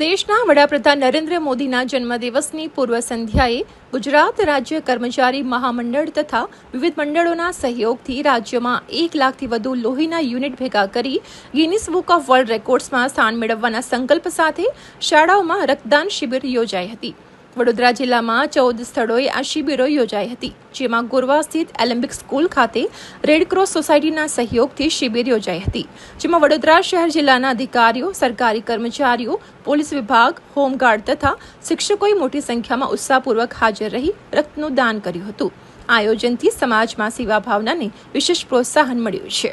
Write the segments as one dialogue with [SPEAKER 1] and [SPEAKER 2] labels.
[SPEAKER 1] દેશના વડાપ્રધાન નરેન્દ્ર મોદીના જન્મદિવસની પૂર્વ સંધ્યાએ ગુજરાત રાજ્ય કર્મચારી મહામંડળ તથા વિવિધ મંડળોના સહયોગથી રાજ્યમાં એક લાખથી વધુ લોહીના યુનિટ ભેગા કરી ગિનિસ બુક ઓફ વર્લ્ડ રેકોર્ડ્સમાં સ્થાન મેળવવાના સંકલ્પ સાથે શાળાઓમાં રક્તદાન શિબિર યોજાઈ હતી. વડોદરા જિલ્લામાં ચૌદ સ્થળોએ આ શિબિરો યોજાઈ હતી, જેમાં ગોરવા સ્થિત એલેમ્બિક સ્કૂલ ખાતે રેડક્રોસ સોસાયટીના સહયોગથી શિબિર યોજાઈ હતી, જેમાં વડોદરા શહેર જિલ્લાના અધિકારીઓ, સરકારી કર્મચારીઓ, પોલીસ વિભાગ, હોમગાર્ડ તથા શિક્ષકોએ મોટી સંખ્યામાં ઉત્સાહપૂર્વક હાજર રહી રક્તનું દાન કર્યું હતું. આ આયોજનથી સમાજમાં સેવા ભાવનાને વિશેષ પ્રોત્સાહન મળ્યું છે.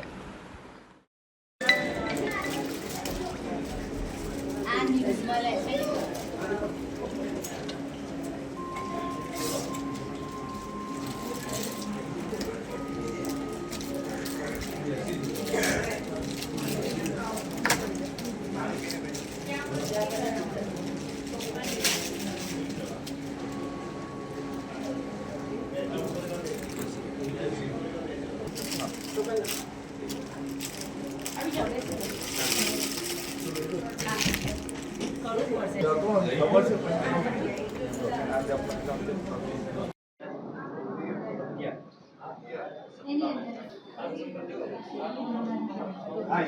[SPEAKER 2] Gracias. はい。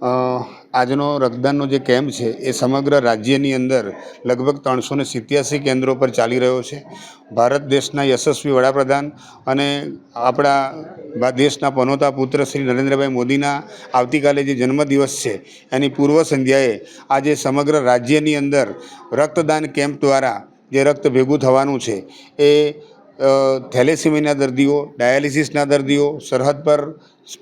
[SPEAKER 2] આજનો રક્તદાનનો જે કેમ્પ છે એ સમગ્ર રાજ્યની અંદર લગભગ ત્રણસો ને સિત્યાસી કેન્દ્રો પર ચાલી રહ્યો છે. ભારત દેશના યશસ્વી વડાપ્રધાન અને આપણા દેશના પનોતા પુત્ર શ્રી નરેન્દ્રભાઈ મોદીના આવતીકાલે જે જન્મદિવસ છે, એની પૂર્વ સંધ્યાએ આજે સમગ્ર રાજ્યની અંદર રક્તદાન કેમ્પ દ્વારા જે રક્ત ભેગું થવાનું છે, એ થેલેસીમીના દર્દીઓ, ડાયાલિસિસના દર્દીઓ, સરહદ પર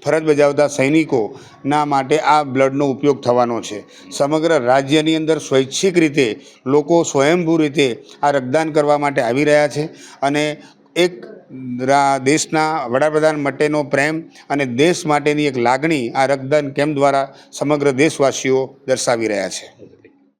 [SPEAKER 2] ફરજ બજાવતા સૈનિકોના માટે આ બ્લડનો ઉપયોગ થવાનો છે. સમગ્ર રાજ્યની અંદર સ્વૈચ્છિક રીતે લોકો સ્વયંભૂ રીતે આ રક્તદાન કરવા માટે આવી રહ્યા છે અને એક દેશના વડાપ્રધાન માટેનો પ્રેમ અને દેશ માટેની એક લાગણી આ રક્તદાન કેમ્પ દ્વારા સમગ્ર દેશવાસીઓ દર્શાવી રહ્યા છે.